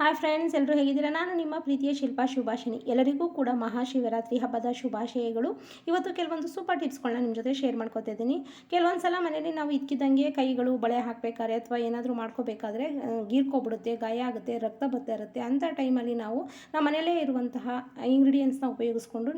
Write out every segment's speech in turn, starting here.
Hi friends ಎಲ್ಲರೂ ಹೇಗಿದ್ದೀರಾ? ನಾನು ನಿಮ್ಮ ಪ್ರೀತಿಯ ಶಿಲ್ಪಾ ಶುಭಾಷಿಣಿ ಎಲ್ಲರಿಗೂ ಕೂಡ ಮಹಾಶಿವರಾತ್ರಿ ಹಬ್ಬದ ಶುಭಾಶಯಗಳು. ಇವತ್ತು ಕೆಲವೊಂದು ಸೂಪರ್ ಟಿಪ್ಸ್ಗಳನ್ನ ನಿಮ್ಮ ಜೊತೆ ಶೇರ್ ಮಾಡ್ಕೋತಾ ಇದ್ದೀನಿ. ಕೆಲವೊಂದು ಸಲ ಮನೇಲಿ ನಾವು ಇದ್ಕಿದ್ದಂಗೆ ಕೈಗಳು ಬಳೆ ಹಾಕಬೇಕಾದ್ರೆ ಅಥವಾ ಏನಾದರೂ ಮಾಡ್ಕೋಬೇಕಾದ್ರೆ ಗೀರ್ಕೊಬಿಡುತ್ತೆ, ಗಾಯ ಆಗುತ್ತೆ, ರಕ್ತ ಬರ್ತಾ ಇರುತ್ತೆ. ಅಂಥ ಟೈಮಲ್ಲಿ ನಾವು ನಮ್ಮ ಮನೆಯಲ್ಲೇ ಇರುವಂತಹ ಇಂಗ್ರೀಡಿಯೆಂಟ್ಸ್ನ ಉಪಯೋಗಿಸ್ಕೊಂಡು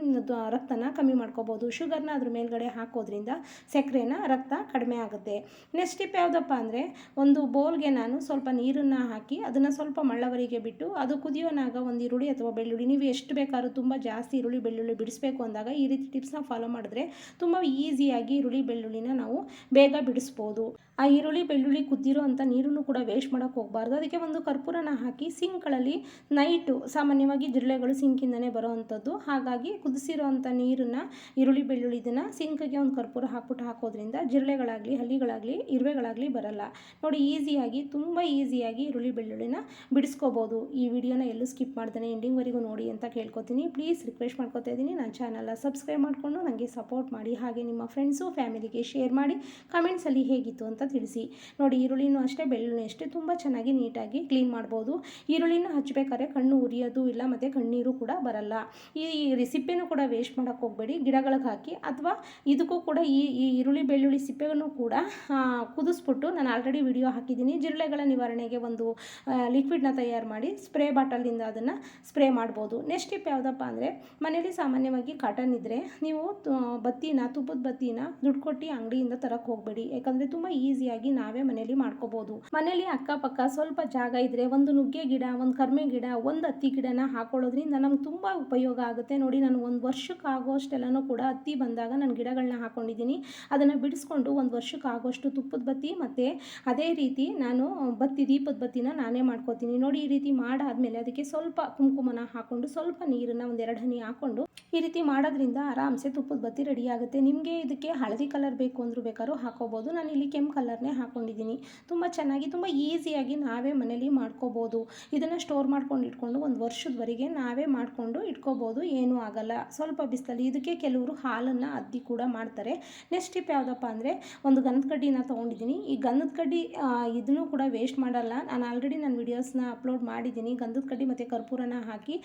ರಕ್ತನ ಕಮ್ಮಿ ಮಾಡ್ಕೋಬೋದು. ಶುಗರ್ನ ಅದ್ರ ಮೇಲ್ಗಡೆ ಹಾಕೋದ್ರಿಂದ ಸಕ್ಕರೆನ ರಕ್ತ ಕಡಿಮೆ ಆಗುತ್ತೆ. ನೆಕ್ಸ್ಟ್ ಟಿಪ್ ಯಾವುದಪ್ಪ ಅಂದರೆ, ಒಂದು ಬೌಲ್ಗೆ ನಾನು ಸ್ವಲ್ಪ ನೀರನ್ನು ಹಾಕಿ ಅದನ್ನು ಸ್ವಲ್ಪ ಮಳ್ಳವರಿಗೆ ಬಿಟ್ಟು ಅದು ಕುದಿಯೋನಾಗ ಒಂದು ಈರುಳ್ಳಿ ಅಥವಾ ಬೆಳ್ಳುಳ್ಳಿ, ನೀವು ಎಷ್ಟು ಬೇಕಾದ್ರೂ ತುಂಬ ಜಾಸ್ತಿ ಈರುಳ್ಳಿ, ಬೆಳ್ಳುಳ್ಳಿ ಬಿಡಿಸ್ಬೇಕು ಅಂದಾಗ ಈ ರೀತಿ ಟಿಪ್ಸ್ನ ಫಾಲೋ ಮಾಡಿದ್ರೆ ತುಂಬ ಈಸಿಯಾಗಿ ಈರುಳ್ಳಿ, ಬೆಳ್ಳುಳ್ಳಿನ ನಾವು ಬೇಗ ಬಿಡಿಸ್ಬೋದು. ಆ ಈರುಳ್ಳಿ, ಬೆಳ್ಳುಳ್ಳಿ ಕುದ್ದಿರೋ ಅಂಥ ನೀರನ್ನು ಕೂಡ ವೇಸ್ಟ್ ಮಾಡೋಕ್ಕೆ ಹೋಗಬಾರ್ದು. ಅದಕ್ಕೆ ಒಂದು ಕರ್ಪೂರನ ಹಾಕಿ ಸಿಂಕ್ಗಳಲ್ಲಿ ನೈಟು ಸಾಮಾನ್ಯವಾಗಿ ಜಿರಳೆಗಳು ಸಿಂಕಿಂದನೇ ಬರೋವಂಥದ್ದು ಹಾಗಾಗಿ ಕುದಿಸಿರೋ ಅಂಥ ನೀರನ್ನು, ಈರುಳ್ಳಿ, ಬೆಳ್ಳುಳ್ಳಿ ಇದನ್ನು ಸಿಂಕ್ಗೆ ಒಂದು ಕರ್ಪೂರ ಹಾಕ್ಬಿಟ್ಟು ಹಾಕೋದ್ರಿಂದ ಜಿರಳೆಗಳಾಗಲಿ, ಹಲ್ಲಿಗಳಾಗಲಿ, ಇರುವೆಗಳಾಗಲಿ ಬರಲ್ಲ. ನೋಡಿ ಈಸಿಯಾಗಿ ತುಂಬ ಈಸಿಯಾಗಿ ಈರುಳ್ಳಿ, ಬೆಳ್ಳುಳ್ಳಿನ ಬಿಡಿಸ್ಕೋಬೋದು. ಈ ವಿಡಿಯೋನ ಎಲ್ಲೂ ಸ್ಕಿಪ್ ಮಾಡ್ತಾನೆ ಎಂಡಿಂಗ್ವರೆಗೂ ನೋಡಿ ಅಂತ ಕೇಳ್ಕೊತೀನಿ. ಪ್ಲೀಸ್ ರಿಕ್ವೆಸ್ಟ್ ಮಾಡ್ಕೊತಾ ಇದ್ದೀನಿ. ನನ್ನ ಚಾನಲ್ನ ಸಬ್ಸ್ಕ್ರೈಬ್ ಮಾಡಿಕೊಂಡು ನನಗೆ ಸಪೋರ್ಟ್ ಮಾಡಿ. ಹಾಗೆ ನಿಮ್ಮ ಫ್ರೆಂಡ್ಸು, ಫ್ಯಾಮಿಲಿಗೆ ಶೇರ್ ಮಾಡಿ, ಕಮೆಂಟ್ಸಲ್ಲಿ ಹೇಗಿತ್ತು ಅಂತ ತಿಳಿಸಿ. ನೋಡಿ, ಈರುಳ್ಳಿನೂ ಅಷ್ಟೇ, ಬೆಳ್ಳುಳ್ಳಿ ಅಷ್ಟೇ ತುಂಬ ಚೆನ್ನಾಗಿ ನೀಟಾಗಿ ಕ್ಲೀನ್ ಮಾಡ್ಬೋದು. ಈರುಳ್ಳಿನ ಹಚ್ಚಬೇಕಾದ್ರೆ ಕಣ್ಣು ಉರಿಯೋದು ಇಲ್ಲ, ಮತ್ತು ಕಣ್ಣೀರು ಕೂಡ ಬರಲ್ಲ. ಈ ರೆಸಿಪಿನೂ ಕೂಡ ವೇಸ್ಟ್ ಮಾಡೋಕ್ಕೆ ಹೋಗಬೇಡಿ. ಗಿಡಗಳಿಗೆ ಹಾಕಿ ಅಥವಾ ಇದಕ್ಕೂ ಕೂಡ ಈ ಈ ಈರುಳ್ಳಿ, ಬೆಳ್ಳುಳ್ಳಿ ಸಿಪ್ಪೆಗಳನ್ನು ಕೂಡ ಕುದಿಸ್ಬಿಟ್ಟು ನಾನು ಆಲ್ರೆಡಿ ವಿಡಿಯೋ ಹಾಕಿದ್ದೀನಿ. ಜಿರಳೆಗಳ ನಿವಾರಣೆಗೆ ಒಂದು ಲಿಕ್ವಿಡ್ನ ತಯಾರು ಮಾಡಿ ಸ್ಪ್ರೇ ಬಾಟಲಿಂದ ಅದನ್ನು ಸ್ಪ್ರೇ ಮಾಡ್ಬೋದು. ನೆಕ್ಸ್ಟ್ ಟಿಪ್ ಯಾವುದಪ್ಪ ಅಂದರೆ ಮನೇಲಿ ಸಾಮಾನ್ಯವಾಗಿ ಕಾಟನ್ ಇದ್ದರೆ ನೀವು ಬತ್ತಿನ, ತುಪ್ಪದ ಬತ್ತಿನ ದುಡ್ಡು ಕೊಟ್ಟು ಅಂಗಡಿಯಿಂದ ತರಕ್ಕೆ ಹೋಗಬೇಡಿ. ಯಾಕಂದರೆ ತುಂಬ ಈಸಿಯಾಗಿ ನಾವೇ ಮನೇಲಿ ಮಾಡ್ಕೋಬೋದು. ಮನೇಲಿ ಅಕ್ಕಪಕ್ಕ ಸ್ವಲ್ಪ ಜಾಗ ಇದ್ದರೆ ಒಂದು ನುಗ್ಗೆ ಗಿಡ, ಒಂದು ಕರ್ಮೆ ಗಿಡ, ಒಂದು ಹತ್ತಿ ಗಿಡನ ಹಾಕೊಳ್ಳೋದ್ರಿಂದ ನಮ್ಗೆ ತುಂಬ ಉಪಯೋಗ ಆಗುತ್ತೆ. ನೋಡಿ, ನಾನು ಒಂದು ವರ್ಷಕ್ಕೆ ಆಗೋಷ್ಟೆಲ್ಲನೂ ಕೂಡ ಹತ್ತಿ ಬಂದಾಗ ನಾನು ಗಿಡಗಳನ್ನ ಹಾಕೊಂಡಿದ್ದೀನಿ. ಅದನ್ನು ಬಿಡಿಸ್ಕೊಂಡು ಒಂದು ವರ್ಷಕ್ಕೆ ಆಗೋಷ್ಟು ತುಪ್ಪದ ಬತ್ತಿ ಮತ್ತು ಅದೇ ರೀತಿ ನಾನು ಬತ್ತಿ ದೀಪದ ಬತ್ತಿನ ನಾನೇ ಮಾಡ್ಕೋತೀನಿ. ನೋಡಿ ರೀತಿ ಮಾಡಾದ್ಮೇಲೆ ಅದಕ್ಕೆ ಸ್ವಲ್ಪ ಕುಂಕುಮನ ಹಾಕೊಂಡು ಸ್ವಲ್ಪ ನೀರನ್ನು ಒಂದೆರಡು ಹನಿ ಹಾಕೊಂಡು ಈ ರೀತಿ ಮಾಡೋದ್ರಿಂದ ಆರಾಮ್ಸೆ ತುಪ್ಪದ ಬತ್ತಿ ರೆಡಿ ಆಗುತ್ತೆ. ನಿಮಗೆ ಇದಕ್ಕೆ ಹಳದಿ ಕಲರ್ ಬೇಕು ಅಂದರೂ ಬೇಕಾದ್ರೂ ಹಾಕೋಬೋದು. ನಾನು ಇಲ್ಲಿ ಕೆಂಪು ಕಲರ್ನೇ ಹಾಕೊಂಡಿದ್ದೀನಿ. ತುಂಬ ಚೆನ್ನಾಗಿ, ತುಂಬ ಈಸಿಯಾಗಿ ನಾವೇ ಮನೇಲಿ ಮಾಡ್ಕೋಬೋದು. ಇದನ್ನು ಸ್ಟೋರ್ ಮಾಡ್ಕೊಂಡು ಇಟ್ಕೊಂಡು ಒಂದು ವರ್ಷದವರೆಗೆ ನಾವೇ ಮಾಡಿಕೊಂಡು ಇಟ್ಕೋಬೋದು. ಏನೂ ಆಗಲ್ಲ. ಸ್ವಲ್ಪ ಬಿಸಿಲಲ್ಲಿ ಇದಕ್ಕೆ ಕೆಲವರು ಹಾಲನ್ನು ಅದ್ದಿ ಕೂಡ ಮಾಡ್ತಾರೆ. ನೆಕ್ಸ್ಟ್ ಟಿಪ್ ಯಾವುದಪ್ಪ ಅಂದರೆ ಒಂದು ಗಂಧದ ಕಡ್ಡಿನ ತೊಗೊಂಡಿದ್ದೀನಿ. ಈ ಗಂಧದ ಕಡ್ಡಿ ಇದನ್ನು ಕೂಡ ವೇಸ್ಟ್ ಮಾಡಲ್ಲ. ನಾನು ಆಲ್ರೆಡಿ ನನ್ನ ವೀಡಿಯೋಸ್ನ ಅಪ್ಲೋಡ್ ಮಾಡಿದ್ದೀನಿ. ಗಂಧದ ಕಡ್ಡಿ ಮತ್ತು ಕರ್ಪೂರನ ಹಾಕಿ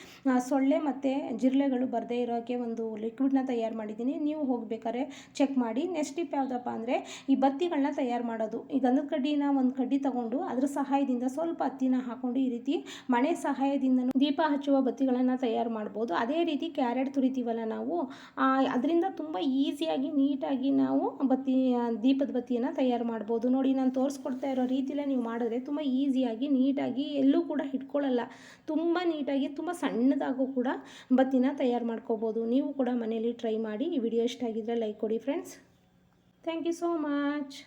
ಸೊಳ್ಳೆ ಮತ್ತು ಜಿರಳೆಗಳು ಬರದೇ ಇರೋಕ್ಕೆ ಒಂದು ಲಿಕ್ವಿಡ್ನ ತಯಾರು ಮಾಡಿದ್ದೀನಿ. ನೀವು ಹೋಗ್ಬೇಕಾದ್ರೆ ಚೆಕ್ ಮಾಡಿ. ನೆಕ್ಸ್ಟ್ ಟಿಪ್ ಯಾವುದಪ್ಪ ಅಂದರೆ, ಈ ಬತ್ತಿಗಳನ್ನ ತಯಾರು ಮಾಡೋದು. ಈ ಗಂಧದ ಕಡ್ಡಿನ ಒಂದು ಕಡ್ಡಿ ತಗೊಂಡು ಅದ್ರ ಸಹಾಯದಿಂದ ಸ್ವಲ್ಪ ಹತ್ತಿನ ಹಾಕೊಂಡು ಈ ರೀತಿ ಮಣೆ ಸಹಾಯದಿಂದ ದೀಪ ಹಚ್ಚುವ ಬತ್ತಿಗಳನ್ನು ತಯಾರು ಮಾಡ್ಬೋದು. ಅದೇ ರೀತಿ ಕ್ಯಾರೆಟ್ ತುರಿತೀವಲ್ಲ ನಾವು ಅದರಿಂದ ತುಂಬ ಈಸಿಯಾಗಿ, ನೀಟಾಗಿ ನಾವು ಬತ್ತಿ ದೀಪದ ಬತ್ತಿಯನ್ನು ತಯಾರು ಮಾಡ್ಬೋದು. ನೋಡಿ, ನಾನು ತೋರಿಸ್ಕೊಡ್ತಾ ಇರೋ ರೀತಿಯಲ್ಲೇ ನೀವು ಮಾಡಿದ್ರೆ ತುಂಬ ಈಸಿಯಾಗಿ, ನೀಟಾಗಿ ಎಲ್ಲೂ ಕೂಡ ಇಟ್ಕೊಳ್ಳಲ್ಲ ತುಂಬ ನೀಟಾಗಿ, ತುಂಬ ಸಣ್ಣದಾಗೂ ಕೂಡ ಬತ್ತಿನ ತಯಾರು ಮಾಡ್ಕೋಬೋದು. ನೀವು ಕೂಡ ಮನೇಲಿ ಟ್ರೈ ಮಾಡಿ ಈ ವಿಡಿಯೋ ಇಷ್ಟ ಆಗಿದ್ದರೆ ಲೈಕ್ ಕೊಡಿ friends. Thank you so much.